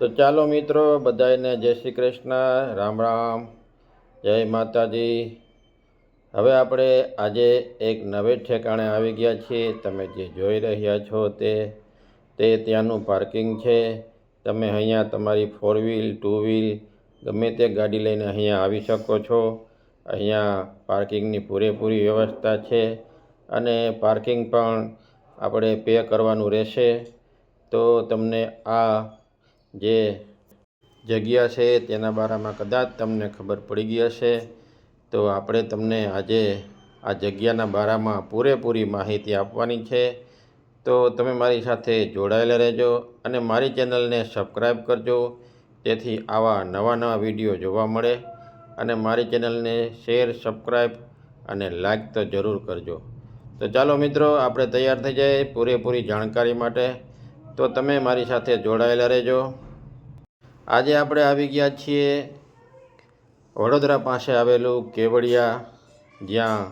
તો ચાલો મિત્રો બધાને જય શ્રી કૃષ્ણ, રામ રામ, જય માતાજી. હવે આપણે આજે એક નવે ઠેકાણે આવી ગયા છીએ. તમે જે જોઈ રહ્યા છો તે તે ત્યાંનું પાર્કિંગ છે. તમે અહીંયા તમારી ફોર વ્હીલ ટુ વ્હીલ ગમે તે ગાડી લઈને અહીંયા આવી શકો છો. અહીંયા પાર્કિંગની પૂરેપૂરી વ્યવસ્થા છે અને પાર્કિંગ પણ આપણે પે કરવાનું રહેશે. તો તમને આ જે જગ્યા છે તેના બારામાં કદાચ તમને ખબર પડી ગઈ હશે, તો આપણે તમને આજે આ જગ્યાના બારામાં પૂરેપૂરી માહિતી આપવાની છે. તો તમે મારી સાથે જોડાયેલા રહેજો અને મારી ચેનલને સબસ્ક્રાઈબ કરજો, જેથી આવા નવા નવા વીડિયો જોવા મળે. અને મારી ચેનલને શેર સબસ્ક્રાઈબ અને લાઈક તો જરૂર કરજો. તો ચાલો મિત્રો, આપણે તૈયાર થઈ જઈએ પૂરેપૂરી જાણકારી માટે. તો તમે મારી સાથે જોડાયેલા રહેજો. આજે આપણે આવી ગયા છીએ વડોદરા પાસે આવેલું કેવડિયા, જ્યાં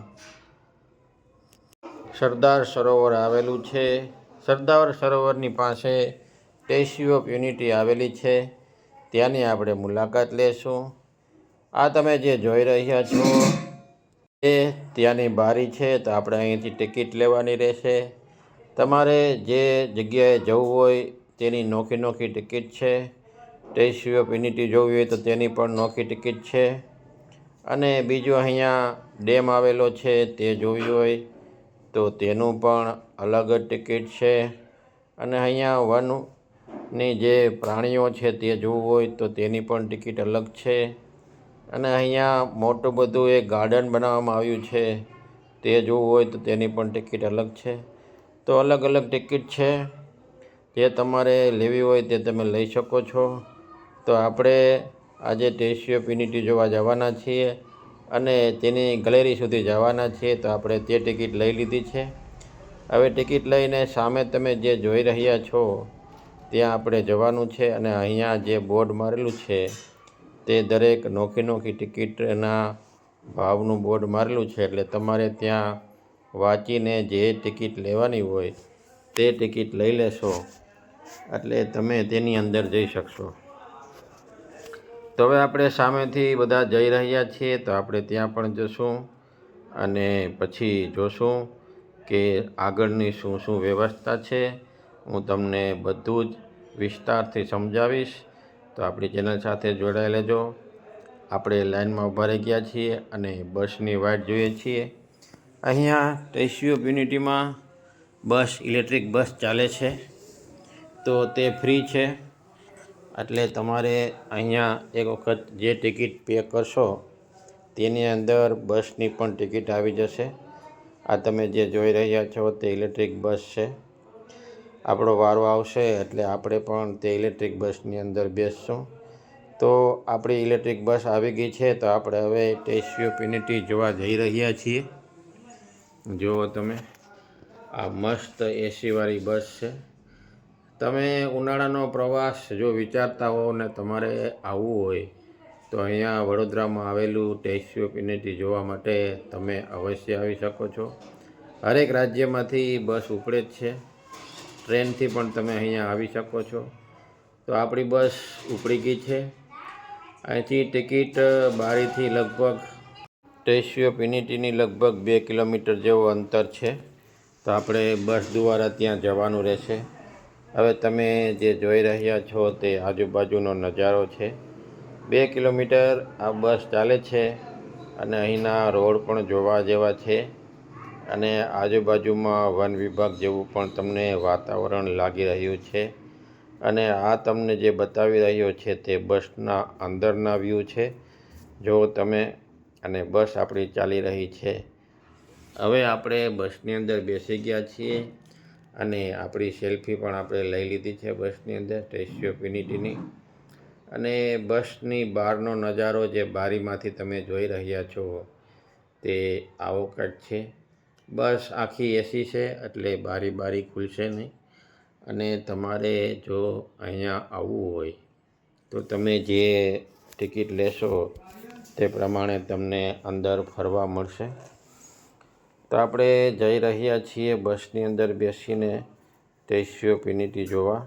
સરદાર સરોવર આવેલું છે. સરદાર સરોવરની પાસે સ્ટેચ્યુ ઓફ યુનિટી આવેલી છે. ત્યાંની આપણે મુલાકાત લેશું. આ તમે જે જોઈ રહ્યા છો, એ ત્યાંની બારી છે, તો આપણે અહીંથી ટિકિટ લેવાની રહેશે. તમારે જે જગ્યાએ જવું હોય તેની નોખી નોખી ટિકિટ છે. સ્ટેચ્યુ ઓફ યુનિટી જોવી હોય તો તેની પણ નોખી ટિકિટ છે. અને બીજું અહીંયા ડેમ આવેલો છે તે જોવી હોય તો તેનું પણ અલગ જ ટિકિટ છે. અને અહીંયા વનની જે પ્રાણીઓ છે તે જોવું હોય તો તેની પણ ટિકિટ અલગ છે. અને અહીંયા મોટું બધું એક ગાર્ડન બનાવવામાં આવ્યું છે. તે જોવું હોય તો તેની પણ ટિકિટ અલગ છે. તો અલગ અલગ ટિકિટ છે. જે તમારે લેવી હોય તે તમે લઈ શકો છો. તો આપણે આજે સ્ટેચ્યુ ઓફ યુનિટી જોવા જવાના છીએ અને તેની ગેલેરી સુધી જવાના છીએ તો આપણે તે ટિકિટ લઈ લીધી છે. હવે ટિકિટ લઈને સામે તમે જે જોઈ રહ્યા છો, ત્યાં આપણે જવાનું છે અને અહીંયા જે બોર્ડ મારેલું છે, તે દરેક નોખી નોખી ટિકિટના ભાવનું બોર્ડ મારેલું છે. એટલે તમારે ત્યાં વાંચીને જે ટિકિટ લેવાની હોય, તે ટિકિટ લઈ લેશો. એટલે તમે તેની અંદર જઈ શકશો. તો હવે આપણે સામેથી બધા જઈ રહ્યા છીએ તો આપણે ત્યાં પણ જશું અને પછી જોશું કે આગળની શું શું વ્યવસ્થા છે. હું તમને બધું જ વિસ્તારથી સમજાવીશ. તો આપણી ચેનલ સાથે જોડાઈ લેજો. આપણે લાઇનમાં ઊભા રહી ગયા છીએ અને બસની વાટ જોઈએ છીએ. અહીંયા સ્ટેચ્યુ ઓફ યુનિટીમાં બસ, ઇલેક્ટ્રિક બસ ચાલે છે. તો તે ફ્રી છે. એટલે તમારે અહીંયા એક વખત જે ટિકિટ પે કરશો, તેની અંદર બસની પણ ટિકિટ આવી જશે. આ તમે જે જોઈ રહ્યા છો તે ઇલેક્ટ્રિક બસ છે. આપણો વારો આવશે એટલે આપણે પણ તે ઇલેક્ટ્રિક બસની અંદર બેસશું. તો આપણી ઇલેક્ટ્રિક બસ આવી ગઈ છે, તો આપણે હવે સ્ટેચ્યુ ઓફ જોવા જઈ રહ્યા છીએ. જુઓ તમે, આ મસ્ત એસીવાળી બસ છે. તમે ઉનાળાનો પ્રવાસ જો વિચારતા હો ને તમારે આવવું હોય, તો અહીંયા વડોદરામાં આવેલું સ્ટેચ્યુ ઓફ યુનિટી જોવા માટે તમે અવશ્ય આવી શકો છો. હરેક રાજ્યમાંથી બસ ઉપડે જ છે. ટ્રેનથી પણ તમે અહીંયા આવી શકો છો. તો આપણી બસ ઉપડી ગઈ છે. અહીંથી ટિકિટ બારીથી લગભગ સ્ટેચ્યુ ઓફ યુનિટીની લગભગ બે કિલોમીટર જેવો અંતર છે. તો આપણે બસ દ્વારા ત્યાં જવાનું રહેશે. હવે તમે જે જોઈ રહ્યા છો તે આજુબાજુનો નજારો છે. બે કિલોમીટર આ બસ ચાલે છે અને અહીંના રોડ પણ જોવા જેવા છે અને આજુબાજુમાં વન વિભાગ જેવું પણ તમને વાતાવરણ લાગી રહ્યું છે અને આ તમને જે બતાવી રહ્યો છે તે બસના અંદરના વ્યૂ છે. જો તમે અને બસ આપણી ચાલી રહી છે. હવે આપણે બસની અંદર બેસી ગયા છીએ. અને આપણી સેલ્ફી પણ આપણે લઈ લીધી છે બસની અંદર સ્ટેચ્યુ ઓફ યુનિટીની અને બસની બહારનો નજારો જે બારીમાંથી તમે જોઈ રહ્યા છો તે આવો કટ છે. બસ આખી એસી છે એટલે બારી બારી ખુલશે નહીં. અને તમારે જો અહીંયા આવવું હોય તો તમે જે ટિકિટ લેશો તે પ્રમાણે તમને અંદર ફરવા મળશે. તો આપણે જઈ રહ્યા છીએ બસની અંદર બેસીને સ્ટેચ્યુ ઓફ યુનિટી જોવા.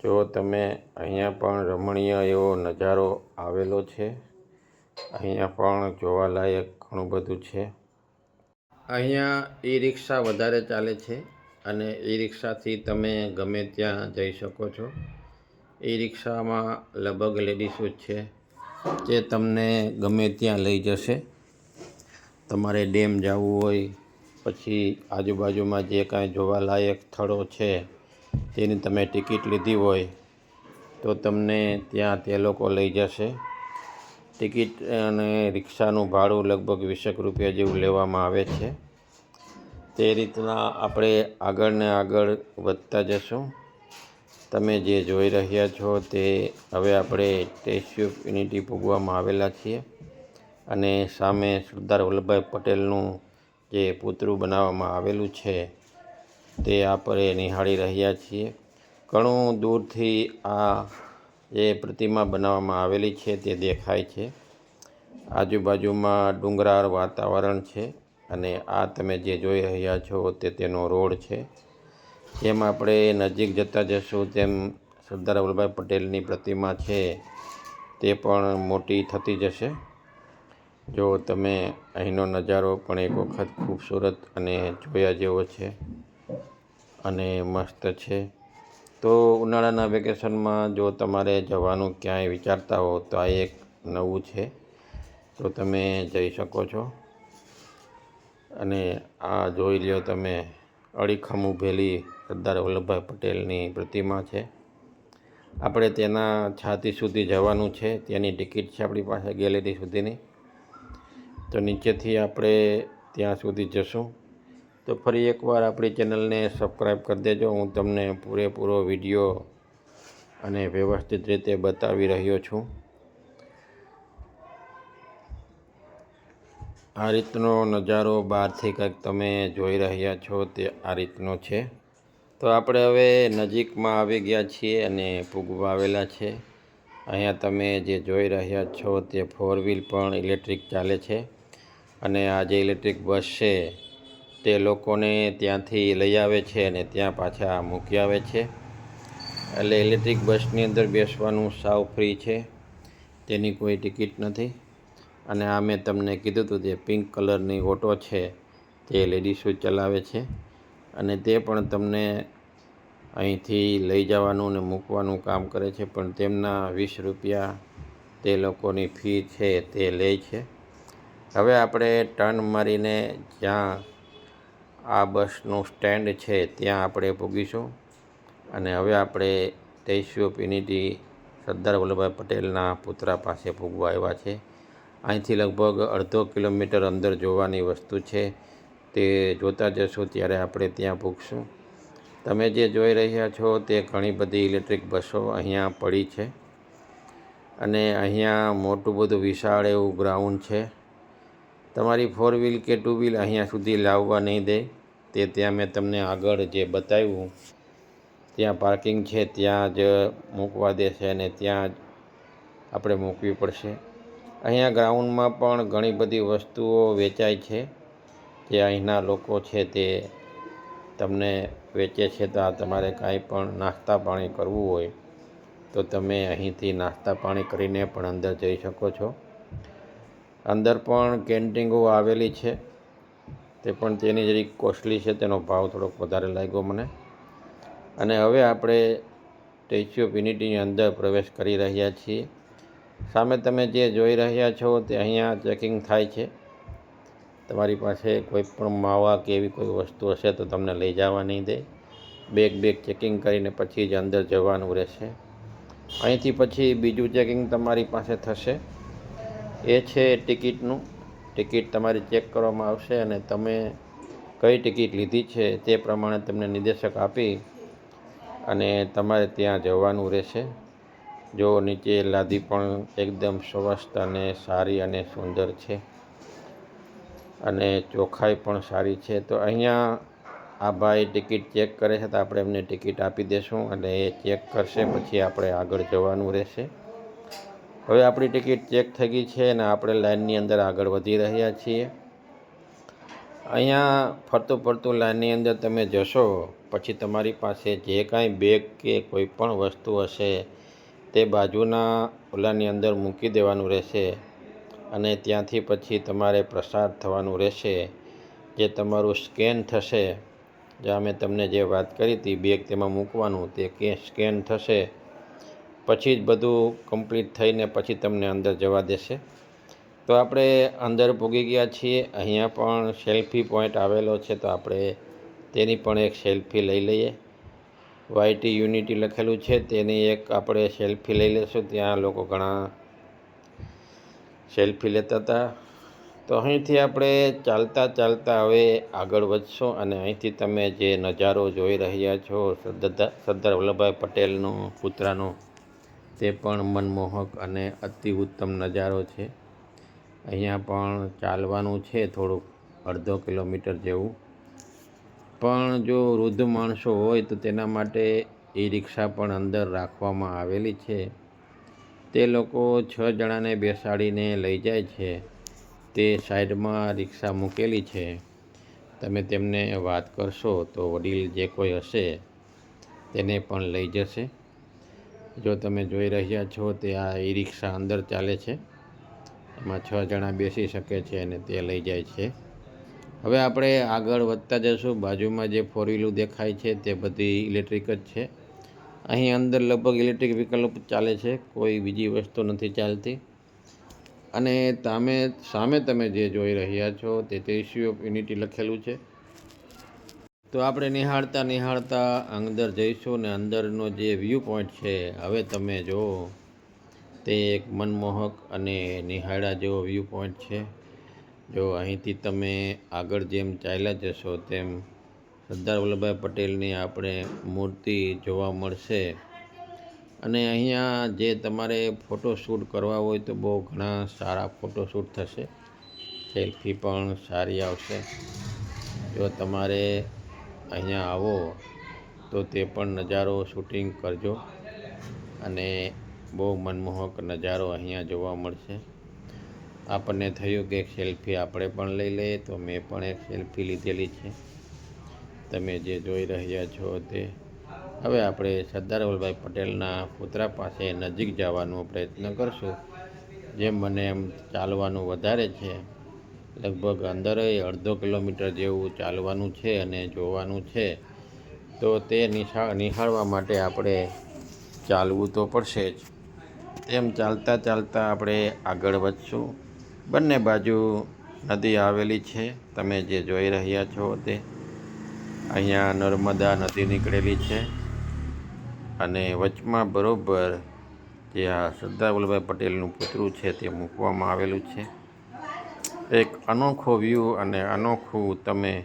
જો તમે અહીંયા પણ રમણીય એવો નજારો આવેલો છે, અહીંયા પણ જોવાલાયક ઘણું બધું છે. અહીંયા ઈ રિક્ષા વધારે ચાલે છે અને ઈ રિક્ષાથી તમે ગમે ત્યાં જઈ શકો છો. ઈ રિક્ષામાં લગભગ લેડીસો છે જે તમને ગમે ત્યાં લઈ જશે. તમારે ડેમ જવું હોય, પછી આજુબાજુમાં જે કાંઈ જોવાલાયક સ્થળો છે, તેની તમે ટિકિટ લીધી હોય, તો તમને ત્યાં તે લોકો લઈ જશે. ટિકિટ અને રિક્ષાનું ભાડું લગભગ વીસેક રૂપિયા જેવું લેવામાં આવે છે. તે રીતના આપણે આગળ ને આગળ વધતા જશું. તમે જે જોઈ રહ્યા છો તે હવે આપણે સ્ટેચ્યુ ઓફ યુનિટી પૂગવામાં આવેલા છીએ. અને સામે સરદાર વલ્લભભાઈ પટેલનું જે પૂતળું બનાવવામાં આવેલું છે, તે આપણે નિહાળી રહ્યા છીએ. ઘણું દૂરથી આ જે પ્રતિમા બનાવવામાં આવેલી છે, તે દેખાય છે. આજુબાજુમાં ડુંગરાળ વાતાવરણ છે અને આ તમે જે જોઈ રહ્યા છો, તે તેનો રોડ છે. જેમ આપણે નજીક જતા જશું, તેમ સરદાર વલ્લભભાઈ પટેલની પ્રતિમા છે, તે પણ મોટી થતી જશે. જો તમે અહીંનો નજારો પણ એક વખત ખૂબસૂરત અને જોયા જેવો છે અને મસ્ત છે, તો ઉનાળાના વેકેશનમાં જો તમારે જવાનું ક્યાંય વિચારતા હો તો આ એક નવું છે, તો તમે જઈ શકો છો. અને આ જોઈ લ્યો તમે, અડીખમ ઊભેલી સરદાર વલ્લભભાઈ પટેલની પ્રતિમા છે. આપણે તેના છાતી સુધી જવાનું છે, તેની ટિકિટ છે આપણી પાસે ગેલેરી સુધીની. તો નીચેથી આપણે ત્યાં સુધી જશું. તો ફરી એકવાર આપણી ચેનલને સબસ્ક્રાઈબ કરી દેજો. હું તમને પૂરેપૂરો વીડિયો અને વ્યવસ્થિત રીતે બતાવી રહ્યો છું. આ રીતનો નજારો બહારથી કંઈક તમે જોઈ રહ્યા છો તે આ રીતનો છે. તો આપણે હવે નજીકમાં આવી ગયા છીએ અને પૂગવા આવેલા છે. અહીંયા તમે જે જોઈ રહ્યા છો તે ફોર વ્હીલ પણ ઇલેક્ટ્રિક ચાલે છે. અને આ જે ઇલેક્ટ્રિક બસ છે, તે લોકોને ત્યાંથી લઈ આવે છે અને ત્યાં પાછા મૂકી આવે છે. એટલે ઇલેક્ટ્રિક બસની અંદર બેસવાનું સાવ ફ્રી છે. તેની કોઈ ટિકિટ નથી. અને આ મેં તમને કીધું હતું જે પિંક કલરની ઓટો છે, તે લેડીસો ચલાવે છે. અને તે પણ તમને અહીંથી લઈ જવાનું અને મૂકવાનું કામ કરે છે. પણ તેમના વીસ રૂપિયા તે લોકોની ફી છે, તે લે છે. હવે આપણે ટર્ન મારીને જ્યાં આ બસનું સ્ટેન્ડ છે ત્યાં આપણે પૂગીશું. અને હવે આપણે statue of unity Sardar Vallabhbhai પટેલના પુતળા પાસે પૂગવા આવ્યા છે. અહીંથી લગભગ અડધો કિલોમીટર અંદર જોવાની વસ્તુ છે. તે જોતા જશું ત્યારે આપણે ત્યાં પૂગશું. તમે જે જોઈ રહ્યા છો તે ઘણી બધી ઇલેક્ટ્રિક બસો અહીંયા પડી છે. અને અહીંયા મોટું બધું વિશાળ એવું ગ્રાઉન્ડ છે. તમારી ફોર વ્હીલ કે ટુ વ્હીલ અહીંયા સુધી લાવવા નહીં દે. તે ત્યાં મેં તમને આગળ જે બતાવ્યું, ત્યાં પાર્કિંગ છે, ત્યાં જ મૂકવા દેશે અને ત્યાં જ આપણે મૂકવી પડશે. અહીંયા ગ્રાઉન્ડમાં પણ ઘણી બધી વસ્તુઓ વેચાય છે, જે અહીંના લોકો છે તે તમને વેચે છે તો તમારે કાંઈ પણ નાસ્તા પાણી કરવું હોય, તો તમે અહીંથી નાસ્તા પાણી કરીને પણ અંદર જઈ શકો છો. અંદર પણ કેન્ટીંગો આવેલી છે. તે પણ તેની જરીક કોસ્ટલી છે, તેનો ભાવ થોડોક વધારે લાગ્યો મને. અને હવે આપણે સ્ટેચ્યુ ઓફ યુનિટીની અંદર પ્રવેશ કરી રહ્યા છીએ. સામે તમે જે જોઈ રહ્યા છો તે અહીંયા ચેકિંગ થાય છે. તમારી પાસે કોઈ પણ માવા કે એવી કોઈ વસ્તુ હશે તો તમને લઈ જવા નહીં દે. બેગ બેગ ચેકિંગ કરીને પછી જ અંદર જવાનું રહેશે. અહીંથી પછી બીજું ચેકિંગ તમારી પાસે થશે. એ છે ટિકિટનું. ટિકિટ તમારી ચેક કરવામાં આવશે અને તમે કઈ ટિકિટ લીધી છે તે પ્રમાણે તમને નિર્દેશક આપી અને તમારે ત્યાં જવાનું રહેશે. જો નીચે લાદી પણ એકદમ સ્વસ્થ અને સારી અને સુંદર છે અને ચોખ્ખાઈ પણ સારી છે. તો અહીંયા આ ભાઈ ટિકિટ ચેક કરે છે તો આપણે એમને ટિકિટ આપી દેશું અને એ ચેક કરશે, પછી આપણે આગળ જવાનું રહેશે. હવે આપણી ટિકિટ ચેક થઈ ગઈ છે અને આપણે લાઇનની અંદર આગળ વધી રહ્યા છીએ. અહીંયા ફરતું ફરતું લાઇનની અંદર તમે જશો, પછી તમારી પાસે જે કાંઈ બેગ કે કોઈ પણ વસ્તુ હશે તે બાજુના ઓલાની અંદર મૂકી દેવાનું રહેશે અને ત્યાંથી પછી તમારે પ્રસાર થવાનું રહેશે, જે તમારું સ્કેન થશે. જે અમે તમને જે વાત કરી હતી બેગ તેમાં મૂકવાનું તે કે સ્કેન થશે. પછી જ બધું કમ્પ્લીટ થઈને પછી તમને અંદર જવા દેશે. તો આપણે અંદર પૂગી ગયા છીએ. અહીંયા પણ સેલ્ફી પોઈન્ટ આવેલો છે, તો આપણે તેની પણ એક સેલ્ફી લઈ લઈએ. વાયટી યુનિટી લખેલું છે, તેની એક આપણે સેલ્ફી લઈ લઈશું ત્યાં લોકો ઘણા સેલ્ફી લેતા હતા. તો અહીંથી આપણે ચાલતા ચાલતા હવે આગળ વધશું અને અહીંથી તમે જે નજારો જોઈ રહ્યા છો સરદાર સરદાર વલ્લભભાઈ પટેલનું પુતળાનો તે પણ મનમોહક અને અતિ ઉત્તમ નજારો છે. અહીંયા પણ ચાલવાનું છે થોડુંક, અડધો કિલોમીટર જેવું. પણ જો વૃદ્ધ માણસો હોય તો તેના માટે ઈ રિક્ષા પણ અંદર રાખવામાં આવેલી છે. તે લોકો છ જણાને બેસાડીને લઈ જાય છે. તે સાઈડમાં રિક્ષા મૂકેલી છે. તમે તેમને વાત કરશો તો વડીલ જે કોઈ હશે તેને પણ લઈ જશે. જો તમે જોઈ રહ્યા છો, તે આ ઈ રિક્ષા અંદર ચાલે છે. એમાં છ જણા બેસી શકે છે અને તે લઈ જાય છે. હવે આપણે આગળ વધતા જશું બાજુમાં જે ફોર વ્હીલું દેખાય છે, તે બધી ઇલેક્ટ્રિક જ છે. અહીં અંદર લગભગ ઇલેક્ટ્રિક વિકલ્પ ચાલે છે, કોઈ બીજી વસ્તુ નથી ચાલતી. અને તમે સામે તમે જે જોઈ રહ્યા છો, તે સ્ટેચ્યુ ઓફ યુનિટી લખેલું છે. તો આપણે નિહાળતા નિહાળતા અંદર જઈશું ને અંદરનો જે વ્યૂ પોઈન્ટ છે, હવે તમે જુઓ તે એક મનમોહક અને નિહાળા જેવો વ્યૂ પોઈન્ટ છે. જો અહીંથી તમે આગળ જેમ ચાલ્યા જશો તેમ સરદાર વલ્લભભાઈ પટેલની આપણે મૂર્તિ જોવા મળશે. અને અહીંયા જે તમારે ફોટોશૂટ કરવા હોય તો બહુ ઘણા સારા ફોટોશૂટ થશે. સેલ્ફી પણ સારી આવશે. જો તમારે અહીંયા આવો, તો તે પણ નજારો શૂટિંગ કરજો. અને બહુ મનમોહક નજારો અહીંયા જોવા મળશે. આપણને થયું કે એક સેલ્ફી આપણે પણ લઈ લઈએ, તો મેં પણ એક સેલ્ફી લીધેલી છે. તમે જે જોઈ રહ્યા છો તે. હવે આપણે સરદાર વલ્લભભાઈ પટેલના પુતળા પાસે નજીક જવાનો પ્રયત્ન કરશું. જેમ મને એમ ચાલવાનું વધારે છે લગભગ અંદરે અડધો કિલોમીટર જેવું ચાલવાનું છે અને જોવાનું છે. તો તે નિશા, નિહાળવા માટે આપણે ચાલવું તો પડશે જ. તેમ ચાલતા ચાલતા આપણે આગળ વધશું. બંને બાજુ નદી આવેલી છે. તમે જે જોઈ રહ્યા છો તે અહીંયા નર્મદા નદી નીકળેલી છે. અને વચમાં બરોબર જે આ સરદાર વલ્લભભાઈ પટેલનું પુતળું છે તે મૂકવામાં આવેલું છે. એક અનોખો વ્યૂ અને અનોખું તમે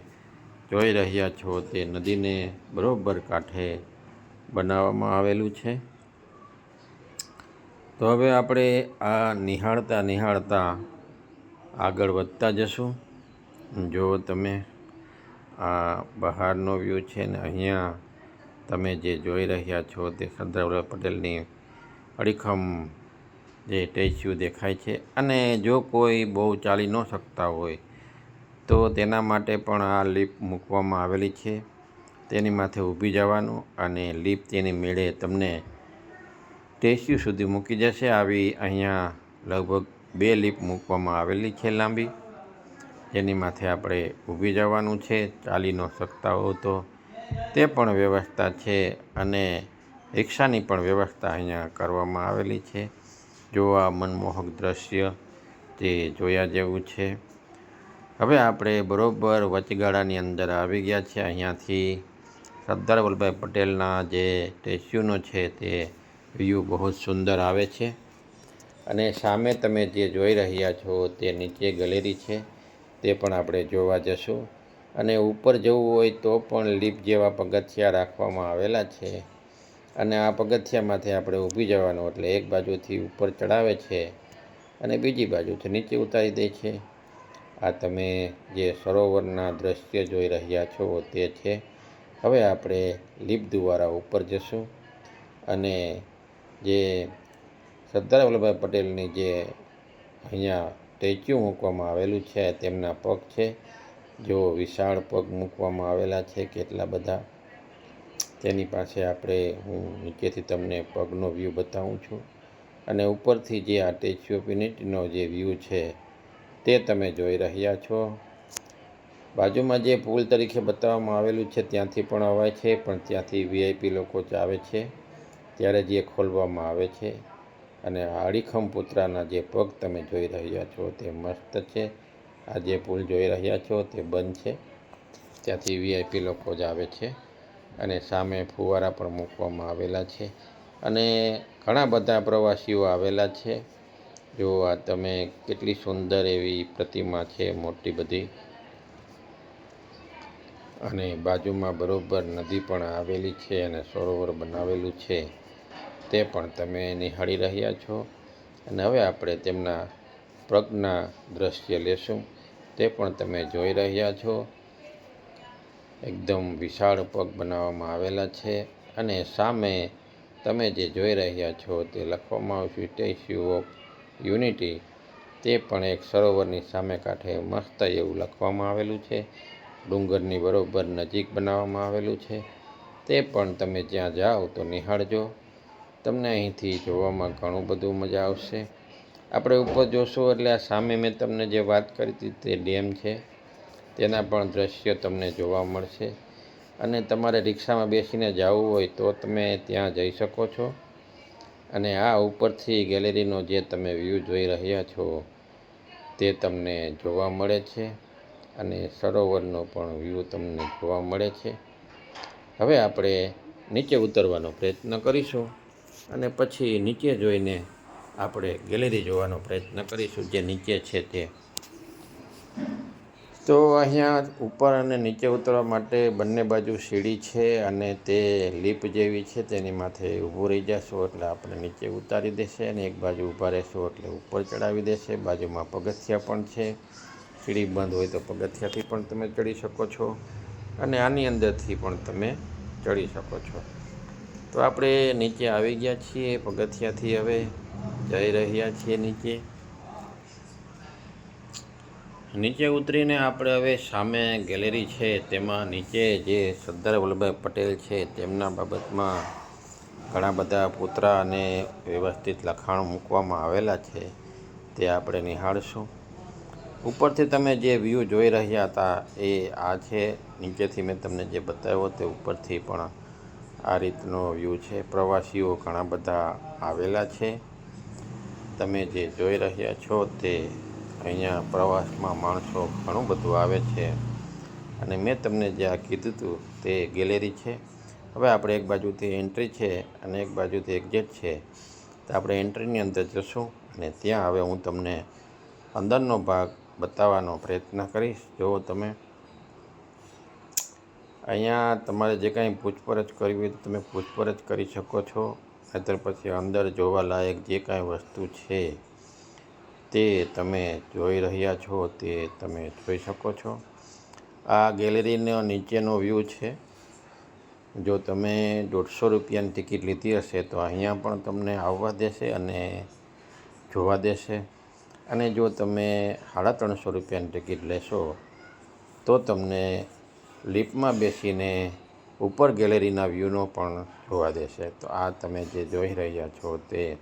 જોઈ રહ્યા છો તે નદીને બરોબર કાંઠે બનાવવામાં આવેલું છે. તો હવે આપણે આ નિહાળતા નિહાળતા આગળ વધતા જશું. જો તમે આ બહારનો વ્યૂ છે ને અહીંયા તમે જે જોઈ રહ્યા છો તે સરદાર પટેલની અડીખમ જે સ્ટેચ્યુ દેખાય છે અને જો કોઈ બહુ ચાલી ન શકતા હોય, તો તેના માટે પણ આ લીપ મૂકવામાં આવેલી છે. તેની માથે ઊભી જવાનું અને લીપ તેની મેળે તમને સ્ટેચ્યુ સુધી મૂકી જશે. આવી અહીંયા લગભગ બે લીપ મૂકવામાં આવેલી છે લાંબી. જેની માથે આપણે ઊભી જવાનું છે, ચાલી ન શકતા હો તો. તે પણ વ્યવસ્થા છે અને રિક્ષાની પણ વ્યવસ્થા અહીંયા કરવામાં આવેલી છે. જોવા મનમોહક દ્રશ્ય તે જોયા જેવું છે. હવે આપણે બરોબર વચગાળાની અંદર આવી ગયા છે અહીંયાથી સરદાર વલ્લભભાઈ પટેલના જે સ્ટેચ્યુનો છે તે વ્યૂ બહુ સુંદર આવે છે. અને સામે તમે જે જોઈ રહ્યા છો તે નીચે ગેલેરી છે. તે પણ આપણે જોવા જશું. અને ઉપર જવું હોય તો પણ લીપ જેવા પગથિયા રાખવામાં આવેલા છે. અને આ પગથિયામાંથી આપણે ઊભી જવાનું એટલે એક બાજુથી ઉપર ચડાવે છે અને બીજી બાજુથી નીચે ઉતારી દે છે. આ તમે જે સરોવરના દ્રશ્ય જોઈ રહ્યા છો તે છે. હવે આપણે લીપ દ્વારા ઉપર જશું અને જે સરદાર વલ્લભભાઈ પટેલની જે અહીંયા સ્ટેચ્યુ મૂકવામાં આવેલું છે, તેમના પગ છે. જો વિશાળ પગ મૂકવામાં આવેલા છે, કેટલા બધા. તેની પાસે આપણે હું નીચેથી તમને પગનો વ્યૂ બતાવું છું. અને ઉપરથી જે આ સ્ટેચ્યુ ઓફ જે વ્યૂ છે, તે તમે જોઈ રહ્યા છો. બાજુમાં જે પુલ તરીકે બતાવવામાં આવેલું છે, ત્યાંથી પણ અવાય છે, પણ ત્યાંથી વીઆઈપી લોકો જ આવે છે. ત્યારે જે ખોલવામાં આવે છે. અને આડીખમ પુત્રાના જે પગ તમે જોઈ રહ્યા છો, તે મસ્ત છે. આ જે પુલ જોઈ રહ્યા છો, તે બંધ છે. ત્યાંથી વીઆઈપી લોકો જ આવે છે. અને સામે ફુવારા પણ મૂકવામાં આવેલા છે. અને ઘણા બધા પ્રવાસીઓ આવેલા છે. જો આ તમે કેટલી સુંદર એવી પ્રતિમા છે, મોટી બધી. અને બાજુમાં બરોબર નદી પણ આવેલી છે અને સરોવર બનાવેલું છે. તે પણ તમે નિહાળી રહ્યા છો. અને હવે આપણે તેમના પ્રજ્ઞા દ્રશ્ય લેશું. તે પણ તમે જોઈ રહ્યા છો. એકદમ વિશાળ પગ બનાવવામાં આવેલા છે અને સામે તમે જે જોઈ રહ્યા છો તે લખવામાં આવ્યું સ્ટેચ્યુ ઓફ યુનિટી તે પણ એક સરોવરની સામે કાંઠે મસ્ત એવું લખવામાં આવેલું છે. ડુંગરની બરોબર નજીક બનાવવામાં આવેલું છે. તે પણ તમે જ્યાં જાઓ તો નિહાળજો. તમને અહીંથી જોવામાં ઘણું બધું મજા આવશે. આપણે ઉપર જોશું એટલે આ સામે મેં તમને જે વાત કરી હતી તે ડેમ છે. તેના પણ દ્રશ્ય તમને જોવા મળશે. અને તમારે રિક્ષામાં બેસીને જવું હોય તો તમે ત્યાં જઈ શકો છો. અને આ ઉપરથી ગેલેરીનો જે તમે વ્યૂ જોઈ રહ્યા છો તે તમને જોવા મળે છે. અને સરોવરનો પણ વ્યૂ તમને જોવા મળે છે. હવે આપણે નીચે ઉતરવાનો પ્રયત્ન કરીશું. અને પછી નીચે જોઈને આપણે ગેલેરી જોવાનો પ્રયત્ન કરીશું. જે નીચે છે તે તો અહીંયા ઉપર અને નીચે ઉતરવા માટે બંને બાજુ સીડી છે અને તે લીપ જેવી છે, તેની માથે ઊભું રહી જશો એટલે આપણે નીચે ઉતારી દેશે અને એક બાજુ ઊભા રહેશો એટલે ઉપર ચડાવી દેશે. બાજુમાં પગથિયા પણ છે. સીડી બંધ હોય તો પગથિયાથી પણ તમે ચડી શકો છો અને આની અંદરથી પણ તમે ચડી શકો છો. તો આપણે નીચે આવી ગયા છીએ પગથિયાથી હવે જઈ રહ્યા છીએ નીચે. નીચે ઉતરીને આપણે હવે સામે ગેલેરી છે, તેમાં નીચે જે સરદાર વલ્લભભાઈ પટેલ છે, તેમના બાબતમાં ઘણા બધા પુતરા અને વ્યવસ્થિત લખાણ મૂકવામાં આવેલા છે, તે આપણે નિહાળશું. ઉપરથી તમે જે વ્યૂ જોઈ રહ્યા હતા, એ આ છે. નીચેથી મેં તમને જે બતાવ્યો તે ઉપરથી પણ આ રીતનો વ્યૂ છે. પ્રવાસીઓ ઘણા બધા આવેલા છે. તમે જે જોઈ રહ્યા છો તે અહીંયા પ્રવાસમાં માણસો ઘણું બધું આવે છે. અને મેં તમને જે આ કીધું હતું તે ગેલેરી છે. હવે આપણે એક બાજુથી એન્ટ્રી છે અને એક બાજુથી એક્ઝિટ છે. તો આપણે એન્ટ્રીની અંદર જશું અને ત્યાં હવે હું તમને અંદરનો ભાગ બતાવવાનો પ્રયત્ન કરીશ. જુઓ તમે. અહીંયા તમારે જે કાંઈ પૂછપરછ કરવી હોય તો તમે પૂછપરછ કરી શકો છો. નહીતર પછી અંદર જોવાલાયક જે કાંઈ વસ્તુ છે તે તમે જોઈ રહ્યા છો, તે તમે જોઈ શકો છો. આ ગેલેરીનો નીચેનો વ્યૂ છે. જો તમે દોઢસો રૂપિયાની ટિકિટ લીધી હશે, તો અહીંયા પણ તમને આવવા દેશે અને જોવા દેશે. અને જો તમે સાડા ત્રણસો રૂપિયાની ટિકિટ લેશો, તો તમને લિફ્ટમાં બેસીને ઉપર ગેલેરીના વ્યૂનો પણ જોવા દેશે. તો આ તમે જે જોઈ રહ્યા છો તે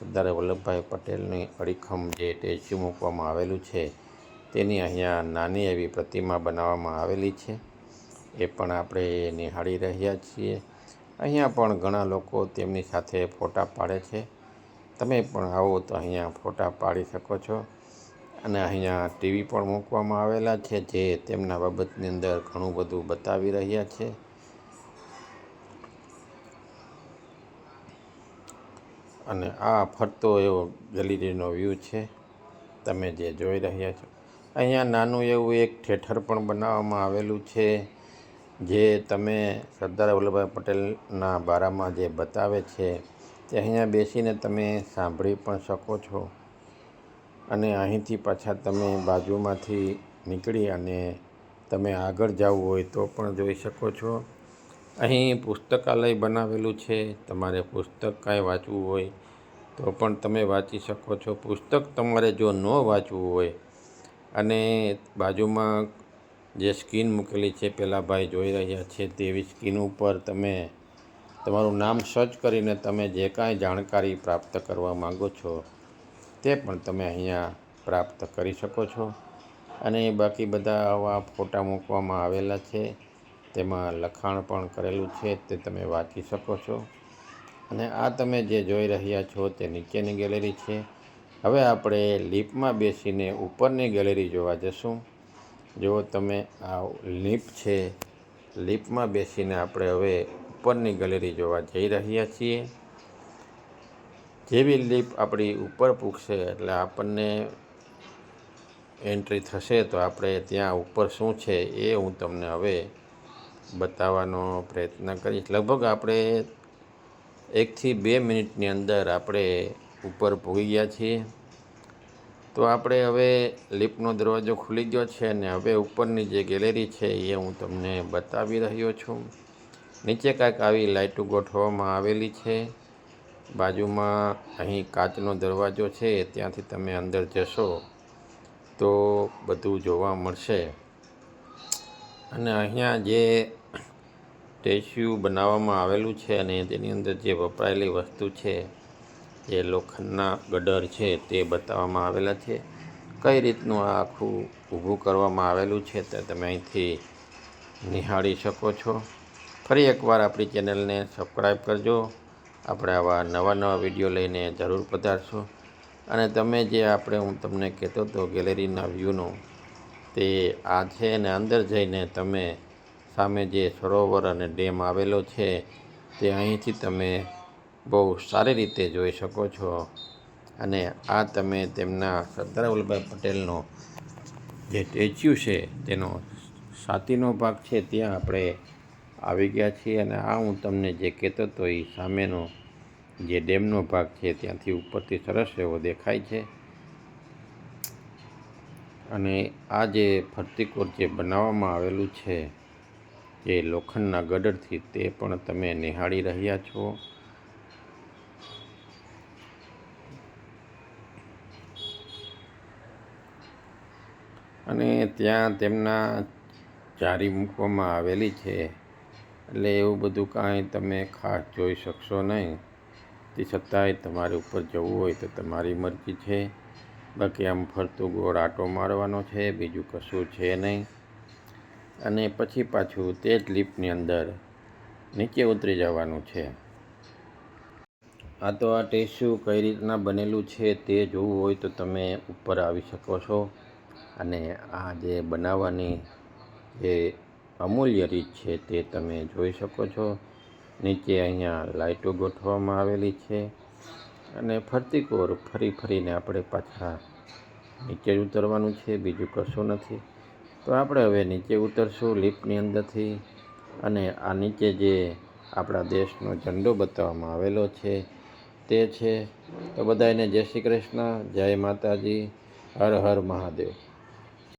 સરદાર વલ્લભભાઈ પટેલની અડીખમ જે સ્ટેચ્યુ મૂકવામાં આવેલું છે, તેની અહીંયા નાની એવી પ્રતિમા બનાવવામાં આવેલી છે. એ પણ આપણે નિહાળી રહ્યા છીએ. અહીંયા પણ ઘણા લોકો તેમની સાથે ફોટા પાડે છે. તમે પણ આવો તો અહીંયા ફોટા પાડી શકો છો. અને અહીંયા ટીવી પણ મૂકવામાં આવેલા છે, જે તેમના બાબતની અંદર ઘણું બધું બતાવી રહ્યા છે. અને આ ફરતો એવો ગેલેરીનો વ્યૂ છે. તમે જે જોઈ રહ્યા છો. અહીંયા નાનું એવું એક થિયેટર પણ બનાવવામાં આવેલું છે, જે તમે સરદાર વલ્લભભાઈ પટેલના બારામાં જે બતાવે છે, તે અહીંયા બેસીને તમે સાંભળી પણ શકો છો. અને અહીંથી પાછા તમે બાજુમાંથી નીકળી અને તમે આગળ જવું હોય તો પણ જોઈ શકો છો. અહીં પુસ્તકાલય બનાવેલું છે. તમારે પુસ્તક કાંઈ વાંચવું હોય તો પણ તમે વાંચી શકો છો. પુસ્તક તમારે જો ન વાંચવું હોય અને બાજુમાં જે સ્કીન મૂકેલી છે, પેલા ભાઈ જોઈ રહ્યા છે તેવી સ્કીન ઉપર તમે તમારું નામ સર્ચ કરીને તમે જે કાંઈ જાણકારી પ્રાપ્ત કરવા માગો છો તે પણ તમે અહીંયા પ્રાપ્ત કરી શકો છો. અને બાકી બધા આવા ફોટા મૂકવામાં આવેલા છે. તેમાં લખાણ પણ કરેલું છે, તે તમે વાંચી શકો છો. અને આ તમે જે જોઈ રહ્યા છો તે નીચેની ગેલેરી છે. હવે આપણે લિપમાં બેસીને ઉપરની ગેલેરી જોવા જશું. જો તમે, આ લિપ છે. લિપમાં બેસીને આપણે હવે ઉપરની ગેલેરી જોવા જઈ રહ્યા છીએ. જેવી લિપ આપણી ઉપર પૂછશે એટલે આપણને એન્ટ્રી થશે, તો આપણે ત્યાં ઉપર શું છે એ હું તમને હવે બતાવવાનો પ્રયત્ન કરીશ. લગભગ આપણે એકથી બે મિનિટની અંદર આપણે ઉપર પહોંચી ગયા છીએ. તો આપણે હવે લિફ્ટનો દરવાજો ખુલી ગયો છે અને હવે ઉપરની જે ગેલેરી છે એ હું તમને બતાવી રહ્યો છું. નીચે કાંઈક આવી લાઇટો ગોઠવવામાં આવેલી છે. બાજુમાં અહીં કાચનો દરવાજો છે, ત્યાંથી તમે અંદર જશો તો બધું જોવા મળશે. અને અહીંયા જે સ્ટેચ્યુ બનાવવામાં આવેલું છે અને તેની અંદર જે વપરાયેલી વસ્તુ છે, જે લોખંડના ગડર છે તે બતાવવામાં આવેલા છે. કઈ રીતનું આ આખું ઊભું કરવામાં આવેલું છે તે તમે અહીંથી નિહાળી શકો છો. ફરી એકવાર આપણી ચેનલને સબસ્ક્રાઈબ કરજો. આપણે આવા નવા નવા વીડિયો લઈને જરૂર પધારશો. અને તમે જે આપણે હું તમને કહેતો હતો ગેલેરીના વ્યૂનો, તે આ છે અને અંદર જઈને તમે સામે જે સરોવર અને ડેમ આવેલો છે, તે અહીંથી તમે બહુ સારી રીતે જોઈ શકો છો. અને આ તમે તેમના સરદાર વલ્લભભાઈ પટેલનો જે સ્ટેચ્યુ છે, તેનો સાતીનો ભાગ છે, ત્યાં આપણે આવી ગયા છીએ. અને આ હું તમને જે કહેતો હતો, એ સામેનો જે ડેમનો ભાગ છે, ત્યાંથી ઉપરથી સરસ એવો દેખાય છે. અને આ જે ફરતીકોર જે બનાવવામાં આવેલું છે જે લોખંડના ગડરથી તે પણ તમે નિહાળી રહ્યા છો. અને ત્યાં તેમના જારી મૂકવામાં આવેલી છે. એટલે એવું બધું કાંઈ તમે ખાસ જોઈ શકશો નહીં. તે છતાંય તમારે ઉપર જવું હોય તો તમારી મરજી છે. બાકી આમ ફરતું ગોળ આટો મારવાનો છે, બીજું કશું છે નહીં. અને પછી પાછું તે જ લિફ્ટની અંદર નીચે ઉતરી જવાનું છે. આ તો આ ટેસ્યુ કઈ રીતના બનેલું છે તે જોવું હોય તો તમે ઉપર આવી શકો છો. અને આ જે બનાવવાની જે અમૂલ્ય રીત છે તે તમે જોઈ શકો છો. નીચે અહીંયા લાઇટો ગોઠવવામાં આવેલી છે. અને ફરતી કોર ફરી ફરીને આપણે પાછા નીચે ઉતરવાનું છે, બીજું કશું નથી. તો આપણે હવે નીચે ઉતરશું લિફ્ટની અંદરથી અને આ નીચે જે આપણા દેશનો ઝંડો બતાવવામાં આવેલો છે તે છે. તો બધાને જય શ્રી કૃષ્ણ, જય માતાજી, હર હર મહાદેવ.